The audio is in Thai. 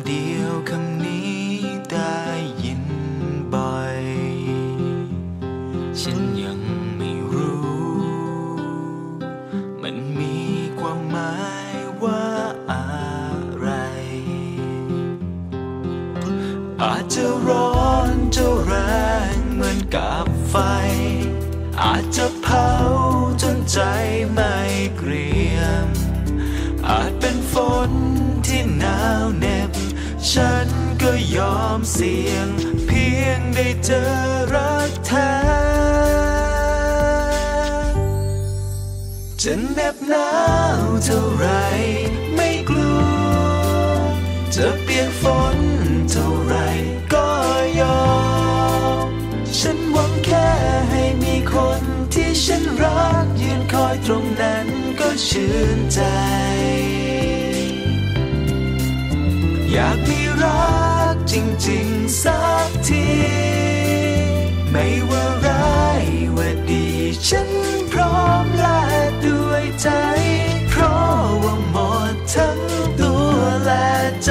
ำเดียวคำนี้ได้ยินบ่อย ฉันยังไม่รู้ มันมีความหมายว่าอะไร อาจจะร้อนจะแรงเหมือนกับไฟ อาจจะเผาจนใจไม่เกรียม อาจเป็นฝนที่หนาวเน ฉันก็ยอมเสี่ยง เพียงได้เจอรักแท้จะเหน็บหนาวเท่าไรไม่กลัว จะเปียกฝนเท่าไรก็ยอม ฉันหวังแค่ให้มีคนที่ฉันรักยืนคอยตรงนั้นก็ชื่นใจ อยากมีรักจริงๆสักที ไม่ว่าร้ายว่าดี ฉันพร้อมแลกด้วยใจ เพราะว่าหมดทั้งตัวและใจ